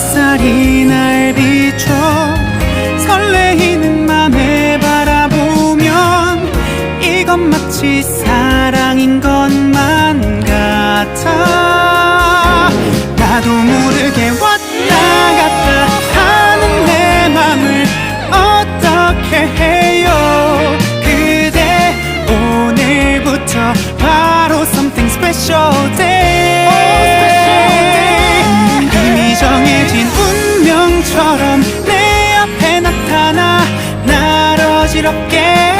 햇살이 날 비춰 설레이는 맘에 바라보면 이건 마치 사랑인 것만 같아. 나도 모르게 왔다 갔다 하는 내 맘을 어떻게 해요? 그대 오늘부터 바로 something special day. 어지럽게.